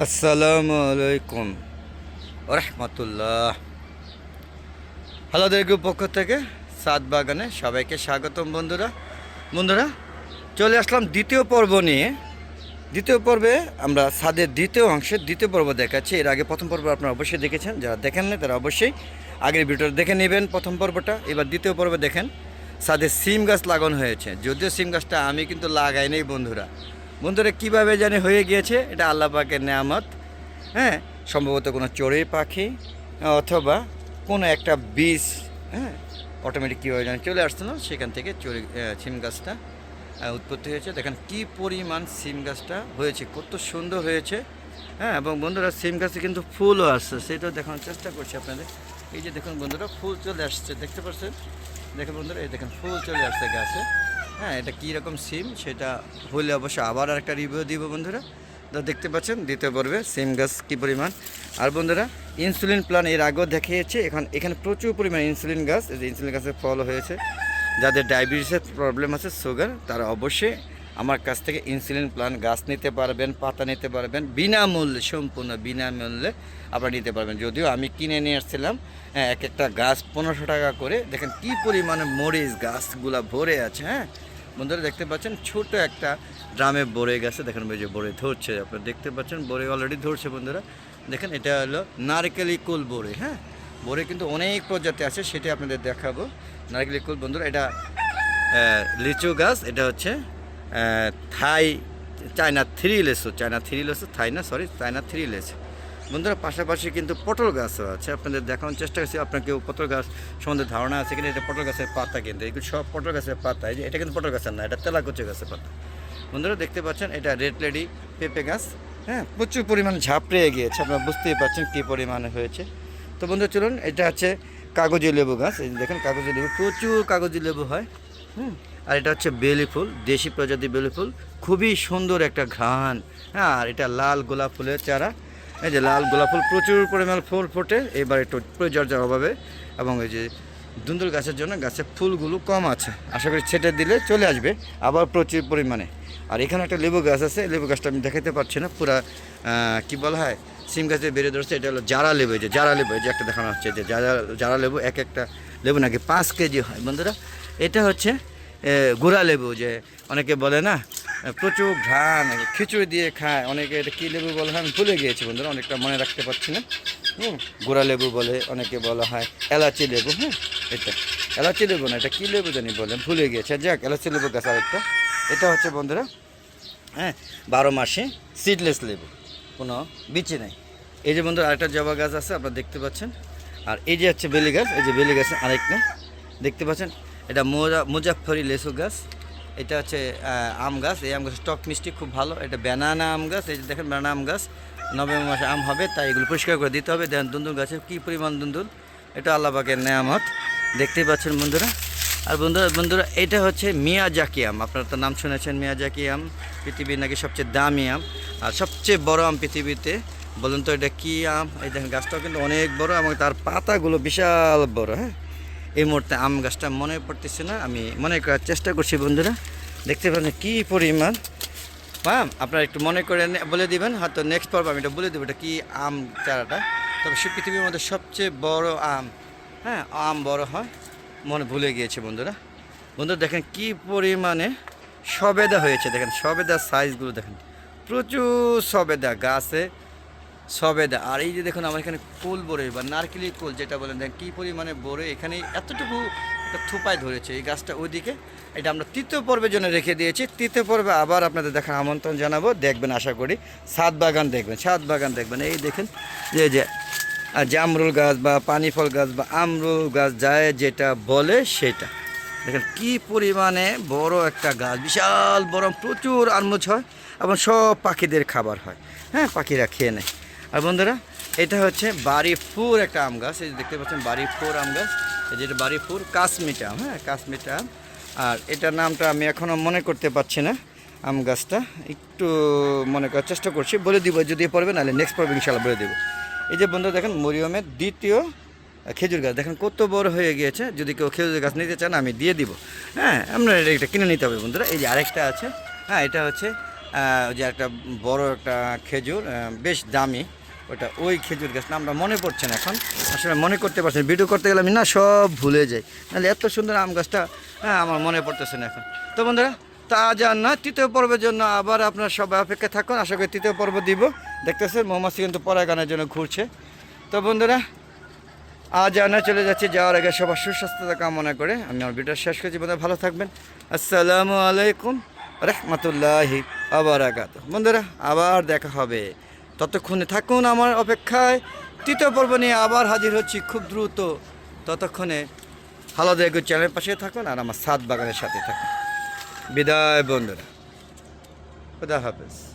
আসসালামু আলাইকুম। রহমতুল্লাহ হালাদের গ্রুপ পক্ষ থেকে সাত বাগানে সবাইকে স্বাগতম বন্ধুরা। বন্ধুরা, চলে আসলাম দ্বিতীয় পর্ব নিয়ে। দ্বিতীয় পর্বে আমরা সাদের দ্বিতীয় অংশের দ্বিতীয় পর্ব দেখাচ্ছি। এর আগে প্রথম পর্ব আপনারা অবশ্যই দেখেছেন। যারা দেখেন না তারা অবশ্যই আগের ভিডিওটা দেখে নেবেন প্রথম পর্বটা। এবার দ্বিতীয় পর্বে দেখেন সাদের সিম গাছ লাগানো হয়েছে। যদিও সিম গাছটা আমি কিন্তু লাগাই নেই বন্ধুরা। বন্ধুরা, কীভাবে জানি হয়ে গিয়েছে, এটা আল্লাহ পাকের নেয়ামত। হ্যাঁ সম্ভবত কোনো চড়ুই পাখি, অথবা কোনো একটা বীজ হ্যাঁ অটোমেটিক কীভাবে জানি, চলে আসতো না, সেখান থেকে চড়ি সিম গাছটা উৎপত্তি হয়েছে। দেখেন কি পরিমাণ সিম গাছটা হয়েছে, কত সুন্দর হয়েছে। হ্যাঁ এবং বন্ধুরা সিম গাছে কিন্তু ফুলও আসছে, সেটাও দেখানোর চেষ্টা করছি আপনাদের। এই যে দেখুন বন্ধুরা, ফুল চলে আসছে, দেখতে পাচ্ছেন? দেখুন বন্ধুরা, এই দেখেন, ফুল চলে আসছে গাছে। হ্যাঁ এটা কী রকম সিম সেটা হলে অবশ্যই আবার একটা রিভিউ দিব বন্ধুরা। তো দেখতে পাচ্ছেন দিতে পারবে সিম গাছ কী পরিমাণ। আর বন্ধুরা ইনসুলিন প্লান এর আগেও দেখিয়েছে এখন এখানে প্রচুর পরিমাণ ইনসুলিন গাছ যে ইনসুলিন গাছের ফল হয়েছে। যাদের ডায়াবেটিসের প্রবলেম আছে সুগার তারা অবশ্যই আমার কাছ থেকে ইনসুলিন প্লান গাছ নিতে পারবেন পাতা নিতে পারবেন বিনামূল্যে সম্পূর্ণ বিনামূল্যে আপনারা নিতে পারবেন। যদিও আমি কিনে নিয়ে আসছিলাম হ্যাঁ, এক একটা গাছ পনেরোশো টাকা করে। দেখেন কি পরিমাণে মরিচ গাছগুলা ভরে আছে হ্যাঁ। বন্ধুরা দেখতে পাচ্ছেন ছোট একটা ড্রামে বড়ে গেছে। দেখেন ওই যে বড়ে ধরছে, আপনারা দেখতে পাচ্ছেন বড়ে অলরেডি ধরছে বন্ধুরা। দেখেন এটা হলো নারকেলি কুল বড়ে হ্যাঁ? বড়ে কিন্তু অনেক প্রজাতি আছে, সেটা আপনাদের দেখাবো। নারকেলি কুল বন্ধুরা, এটা লিচু গাছ, এটা হচ্ছে থাই, চায়না থ্রি লেসু, চায়না থ্রি লেসু, থাই না সরি চায়না থ্রি লেসু। বন্ধুরা, পাশাপাশি কিন্তু পটল গাছও আছে। আপনাদের দেখানোর চেষ্টা করছি, আপনার কেউ পটল গাছ সম্বন্ধে ধারণা আছে কিনা? এটা পটল গাছের পাতা কিন্তু, এগুলো সব পটল গাছের পাতা। এটা কিন্তু পটল গাছের না, এটা তেলাকুচি গাছের পাতা। বন্ধুরা, দেখতে পাচ্ছেন, এটা রেড লেডি পেঁপে গাছ। হ্যাঁ প্রচুর পরিমাণে ঝাপড়ে গিয়েছে, আপনারা বুঝতেই পারছেন কী পরিমাণে হয়েছে। তো বন্ধু চলুন, এটা হচ্ছে কাগজি লেবু গাছ। এই দেখেন, কাগজি লেবু, প্রচুর কাগজি লেবু হয়, হুম। আর এটা হচ্ছে বেলি ফুল, দেশি প্রজাতি বেলি ফুল। খুবই সুন্দর একটা ঘ্রাণ। হ্যাঁ আর এটা লাল গোলাপ ফুলের চারা। এই যে লাল গোলাপ ফুল, প্রচুর পরিমাণ ফুল ফোটে। এবার একটু পরিচর্যার অভাবে এবং এই যে দুন্দুল গাছের জন্য গাছের ফুলগুলো কম আছে। আশা করি ছেটে দিলে চলে আসবে, আবার প্রচুর পরিমাণে। আর এখানে একটা লেবু গাছ আছে, লেবু গাছটা আমি দেখাতে পারছি না, পুরা কি বলা হয়, সিম গাছে বেড়ে ধরছে, এটা হলো জারা লেবু যে জারা লেবু যে একটা দেখানো হচ্ছে, যে জারা জারা লেবু, এক একটা লেবু নাকি পাঁচ কেজি হয়। বন্ধুরা, এটা হচ্ছে গুড়া লেবু, যে অনেকে বলে না প্রচুর ঘ্রাণ, খিচুড়ি দিয়ে খায়, অনেকে এটা কী লেবু বলা হয় আমি ভুলে গিয়েছি বন্ধুরা, অনেকটা মনে রাখতে পারছি না। হুম, গুড়া লেবু বলে অনেকে বলা হয়, এলাচি লেবু হ্যাঁ এটা, এলাচি লেবু না, এটা কী লেবু জানি বলে, ভুলে গিয়েছে। যাক, এলাচি লেবু গাছ আরেকটা, এটা হচ্ছে বন্ধুরা হ্যাঁ বারো মাসে সিডলেস লেবু, কোনো বিচি নাই। এই যে বন্ধুরা, আরেকটা জবা গাছ আছে, আপনারা দেখতে পাচ্ছেন। আর এই যে হচ্ছে বেলি গাছ, এই যে বেলি গাছ আরেকটা, দেখতে পাচ্ছেন? এটা মোজা মুজাফরি লেসু গাছ এটা হচ্ছে আম গাছ। এই আম গাছের টক মিষ্টি খুব ভালো। এটা ব্যানানা আম গাছ। এই যে দেখেন ব্যানানা আম গাছ। নভেম্বর মাসে আম হবে, তাই এগুলো পরিষ্কার করে দিতে হবে। দেখেন, দুন্দুল গাছের কী পরিমাণ দুন্দুল। এটা আল্লাহবাগের নেয়ামত। দেখতেই পাচ্ছেন বন্ধুরা। আর বন্ধুরা বন্ধুরা, এটা হচ্ছে মিয়াজাকি আম। আপনারা তো নাম শুনেছেন মিয়াজাকি আম। পৃথিবীর নাকি সবচেয়ে দামি আম। আর সবচেয়ে বড় আম পৃথিবীতে, বলুন তো এটা কী আম? এই দেখেন, গাছটাও কিন্তু অনেক বড় এবং তার পাতাগুলো বিশাল বড় হ্যাঁ? এই মুহূর্তে আম গাছটা মনে পড়তেছে না, আমি মনে করার চেষ্টা করছি বন্ধুরা। দেখতে পাচ্ছেন কী পরিমাণ? ম্যাম আপনারা একটু মনে করে বলে দিবেন, হয়তো নেক্সট পর্ব আমি এটা বলে দেবো এটা কী আম চারাটা। তবে সে পৃথিবীর মধ্যে সবচেয়ে বড় আম হ্যাঁ আম বড় হয়, মনে ভুলে গিয়েছে বন্ধুরা। বন্ধুরা দেখেন কি পরিমাণে সবেদা হয়েছে, দেখেন সবেদার সাইজগুলো দেখেন। প্রচুর সবেদা গাছে সবেদা আর এই যে দেখুন, আমার এখানে কুল বড়ে বা নারকেলি কুল যেটা বলেন দেখেন কী পরিমাণে বড়ে, এখানে এতটুকু থোপায় ধরেছে এই গাছটা ওইদিকে। এটা আমরা তৃতীয় পর্বের জন্য রেখে দিয়েছি। তৃতীয় পর্বে আবার আপনাদের দেখা আমন্ত্রণ জানাব। দেখবেন, আশা করি ছাদ বাগান দেখবেন ছাদ বাগান দেখবেন। এই দেখেন যে যে, আর জামরুল গাছ বা পানি ফল গাছ বা আমরুল গাছ যায় যেটা বলে সেটা। দেখেন কি পরিমাণে বড় একটা গাছ, বিশাল বড়, প্রচুর আনমোজ হয় এবং সব পাখিদের খাবার হয়। হ্যাঁ পাখিরা খেয়ে নেয়। আর বন্ধুরা, এটা হচ্ছে বাড়িপুর একটা আম গাছ। এই যে দেখতে পাচ্ছেন বাড়িপুর আম গাছ। যেটা বাড়িপুর কাশ্মীটা আম হ্যাঁ কাশ্মীটা আম। আর এটার নামটা আমি এখনও মনে করতে পারছি না, আম গাছটা। একটু মনে করার চেষ্টা করছি, বলে দিব, যদি পড়বে নাহলে নেক্সট পর্বে ইনশাল্লাহ বলে দেবো। এই যে বন্ধুরা, দেখেন মরিয়মের দ্বিতীয় খেজুর গাছ। দেখেন কত বড় হয়ে গিয়েছে, যদি কেউ খেজুর গাছ নিতে চান, আমি দিয়ে দিব। হ্যাঁ আপনার এটা কিনে নিতে হবে বন্ধুরা। এই যে আরেকটা আছে হ্যাঁ এটা হচ্ছে যে একটা বড় একটা খেজুর বেশ দামি। ওটা ওই খেজুর গাছ নামটা মনে পড়ছে না এখন। আসলে মনে করতে পারছি না। ভিডিও করতে গেলে আমি না সব ভুলে যাই। নাহলে এত সুন্দর আম গাছটা হ্যাঁ আমার মনে পড়তেছে না এখন। তো বন্ধুরা, তা আজ আর না, তৃতীয় পর্বের জন্য আবার আপনার সবাই অপেক্ষা থাকুন। আশা করি তৃতীয় পর্ব দিব। দেখতেছেন, মৌমাছি কিন্তু পরাগানের জন্য ঘুরছে। তো বন্ধুরা, আজ আনা চলে যাচ্ছে যাওয়ার আগে সবার সুস্বাস্থ্যতা কামনা করে। আমি আমার ভিডিও শেষ করছি, বন্ধুরা, ভালো থাকবেন। আসসালামু আলাইকুম রহমতুল্লাহি আবরাকাত বন্ধুরা, আবার দেখা হবে। ততক্ষণে থাকুন আমার অপেক্ষায়। তৃতীয় পর্ব নিয়ে আবার হাজির হচ্ছি খুব দ্রুত। ততক্ষণে হালো দেখ চ্যানেলের পাশে থাকুন আর আমার সাত বাগানের সাথে থাকুন। বিদায় বন্ধুরা। খুদা হাফেজ।